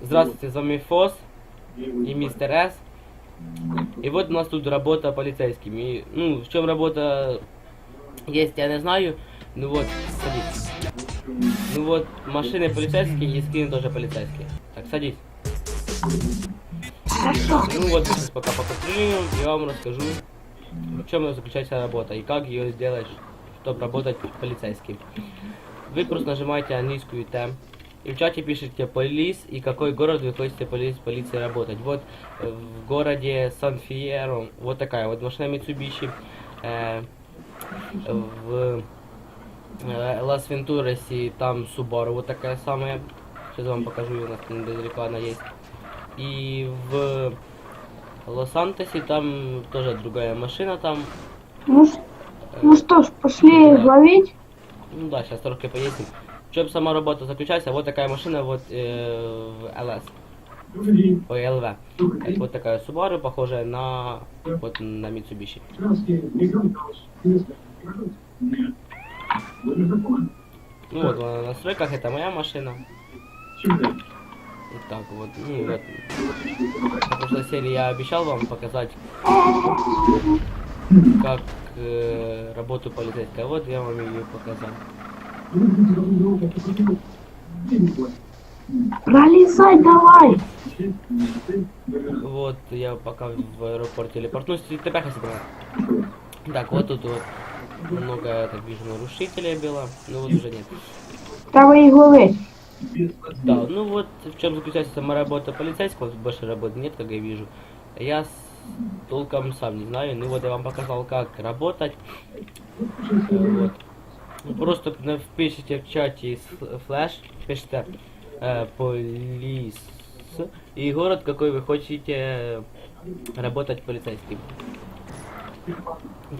Здравствуйте, с вами Фос и мистер С. И вот у нас тут работа полицейским. И, ну, в чем работа есть, я не знаю. Ну вот, садись. Ну вот, машины полицейские и скины тоже полицейские. Так, садись. Ну вот, мы сейчас пока попатрулируем, и я вам расскажу, в чем заключается работа и как ее сделать, чтобы работать полицейским. Вы просто нажимаете английскую Т, и в чате пишите полис и какой город вы хотите полис, полиции работать. Вот э, в городе Сан-Фиеро вот такая вот машина Mitsubishi. Э, в э, Лас-Вентурасе там Subaru вот такая самая. Сейчас вам покажу, у нас недалеко она есть. И в Лос-Сантосе там тоже другая машина там. Ну, Э, ну что ж, пошли Да. ловить. Ну да, сейчас трохи поясним. Чем сама работа заключается? Вот такая машина вот э, в LS. Ой. Это вот такая Subaru, похожая на вот на Mitsubishi. Ну вот она на настройках, это моя машина. Вот так вот. Ну вот. В прошлой серии я обещал вам показать, как э, работу полицейская. Вот я вам ее показал. Пролезай давай. Вот я пока в аэропорт телепортнусь, и тебя собираю. Так, вот тут вот много, так вижу, нарушителей было, но вот уже нет. Їх ловити. Да, ну вот в чем заключается сама работа полицейского, больше работы нет, как я вижу. Я с- толком сам не знаю, ну вот я вам показал, как работать. Э, Вот. Ну, Просто на- впишите в чате с- флеш, пишите э, полис и город, какой вы хотите работать полицейским.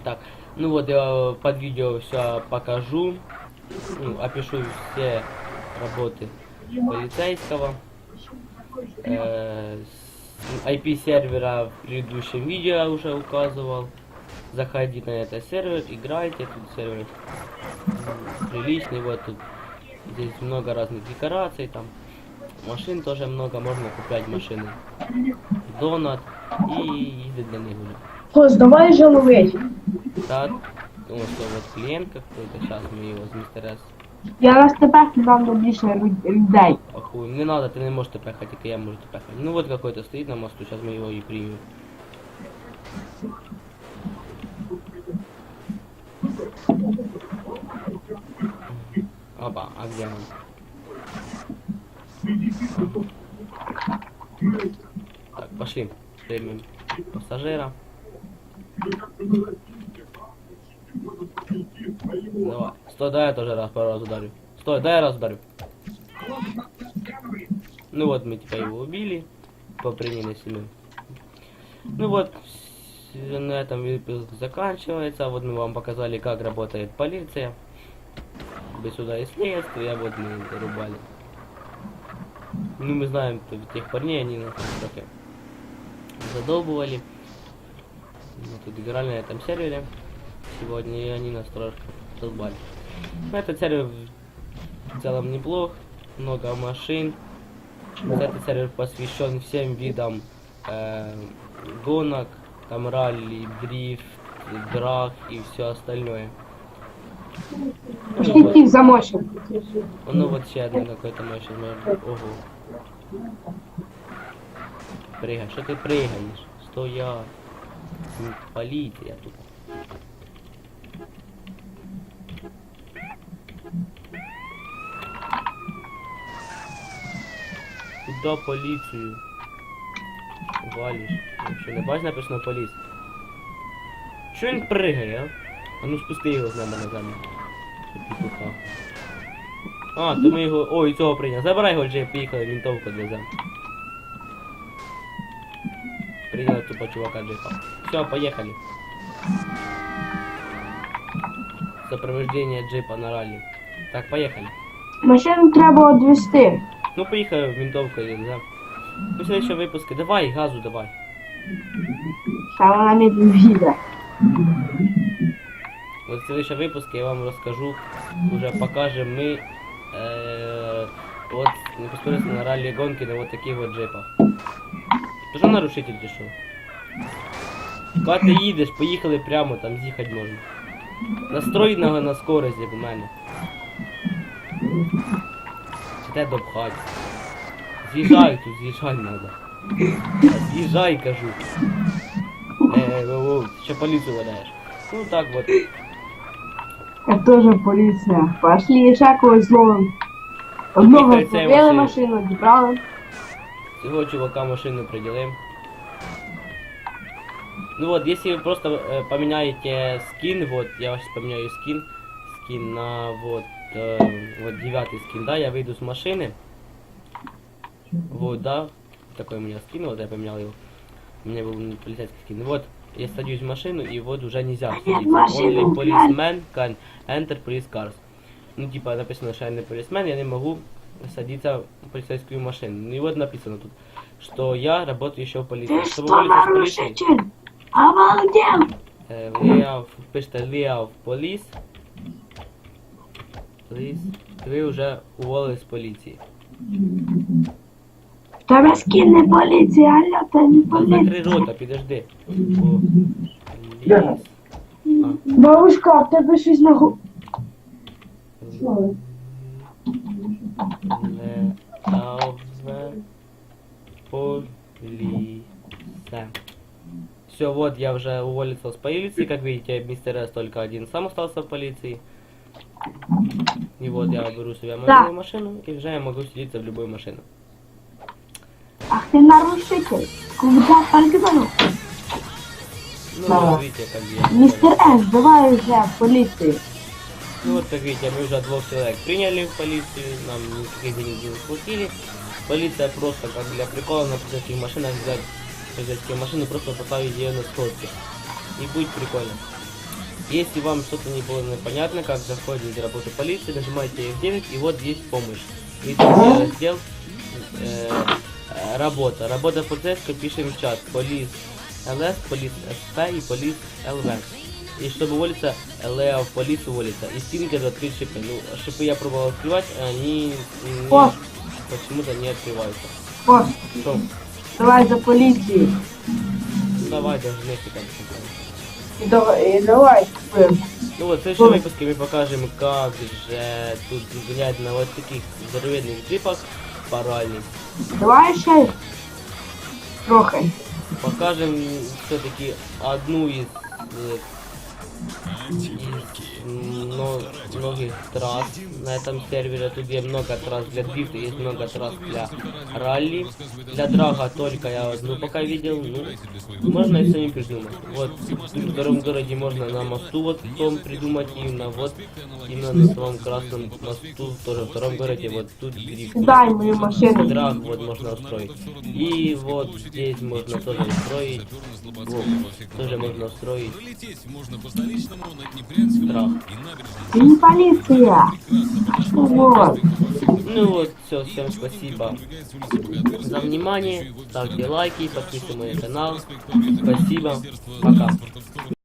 Так, ну вот я под видео все покажу, ну, опишу все работы полицейского. Э, IP сервера в предыдущем видео уже указывал. Заходите на этот сервер, играйте, тут сервер приличный, вот тут здесь много разных декораций, там машин тоже много, можно купить машины. Донат и ездить на них уже. Хос, давай же ловить. Так, думаю, что вот клиент какой-то, сейчас мы его с мистер С Я раз тепер до більше лю- людей. Похуй, не надо, ты не можешь пехать, только я могу пехать. Ну вот какой-то стоит на мосту, сейчас мы его и примем. Опа, а где он? Так, пошли. Примем пассажира. Давай. Стой, дай я тоже раз пару раз ударю. Стой, дай я раз ударю. Ну вот мы типа его убили, поприняли себе. Ну вот, на этом выпуск заканчивается. Вот мы вам показали, как работает полиция. Без суда и следствия, вот мы зарубали. Ну мы знаем тех парней, они нас трохи задолбывали. Мы тут играли на этом сервере сегодня, и они нас трошки долбали. Ну, Этот сервер в целом неплох, много машин. Этот сервер посвящен всем видам э, гонок, там ралли, дрифт, драк и все остальное. Ну, тих замочим. ну вот ще одна какой-то может. Ого. Прыгай, что ты прыгаешь? Стоять. М, Полиция тут. Куда полицию? Валишь. Вообще не бачиш написано поліс. Чого він пригає, а? А ну спусти його з неба на землю. Петуха. А, то ми його. Ой, цього прийняв. Забирай його вже поїхали, вінтовку веземо. Приняли тупо чувака джипа. Все, поехали. Сопровождение джипа на ралли. Так, поехали. Машину треба одвести. Ну, поїхали винтовка да. Ну, следующие выпуски. Давай, газу давай. Та вона не доїде. Вот в следующем выпуске я вам расскажу, уже покажем мы, э, вот непосредственно на ралли гонки на вот таких вот джипах. Ти що нарушитель чи що? Коли ти їдеш, поїхали прямо, там з'їхати можна. Настрой на, на скорость, як у мене. Чи те допхать. З'їжджай тут, з'їжджай надо. З'їжджай, кажу. Е, воу, воу, ти що поліцію ведеш? Ну так вот. Я теж поліція. Пошли, ще когось зловим. Одного Їхай цей зловили машин. машину, зібрали. Цього чувака машину приділим. Ну вот, если вы просто э, поменяете скин, вот, я сейчас поменяю скин, скин на вот, э, вот девятый скин, да, я выйду с машины. Вот, да, такой у меня скин, вот я поменял его. У меня был м, полицейский скин. Вот, я садюсь в машину, и вот уже нельзя нет садиться. машины, Only блядь. policeman can enter police cars. Ну, типа, написано, что я не полисмен, я не могу садиться в полицейскую машину. Ну, и вот написано тут, что я работаю еще в полиции. Ти Чтобы що, уволиться с полиции, нарушитель? Обалдел! э, Леав, пишите Леав полис. Полис. Ви вже уволились з поліції. В тебе скін не поліція, алло, це не Та закрий поліція. рота, підожди. Поліс. Бабушка, в тебе щось на гу... Леав полиса. Все, вот я уже уволился с полиции. Как видите, мистер С только один сам остался в полиции. И вот я беру себе мою Да. машину, и уже я могу садиться в любую машину. Ах ти нарушитель. Куда погнал? Ну, Да. вот видите, как я. Містер С, давай вже в поліцію. Ну вот, как видите, мы уже двух человек приняли в полицию, нам никаких денег не заплатили. Полиция просто как для прикола на полицейских машинах взять полицейские машины, просто поставить ее на сходке. И будет прикольно. Если вам что-то не было непонятно, как заходит в работу полиции, нажимаете F9, и вот есть помощь. Видите, раздел э, э, работа. Работа полицейского пишем в чат. Полис ЛС, полис СП и полис ЛВ. И чтобы уволиться, Лео в полис уволится. И стингер открыть шипы. Ну, шипы я пробовал открывать, они не- О. почему-то не открываются. О, Что? давай за поліцію. Ну, давай, даже вместе как І давай, і давай. купимо. Ну вот, в следующем выпуске мы покажем, как же тут гонять на вот таких здоровенных джипах Паральных. Давай ще трохи. Покажем все-таки одну из, э, из но- многих трасс на этом сервере. Тут есть много трасс для дрифта, есть много трасс для ралли. Для драга только я одну пока видел. Ну, можно и самим придумать. Вот в втором городе можно на мосту вот том придумать именно вот именно на том красном мосту тоже в втором городе вот тут дрифт. Дай мою машину. Драг вот можно устроить. И вот здесь можно тоже устроить. Вот, тоже можно устроить Це не поліція. Вот. Ну вот, все, всем спасибо за внимание. Ставьте лайки, подписывайтесь на мой канал. Спасибо. Пока.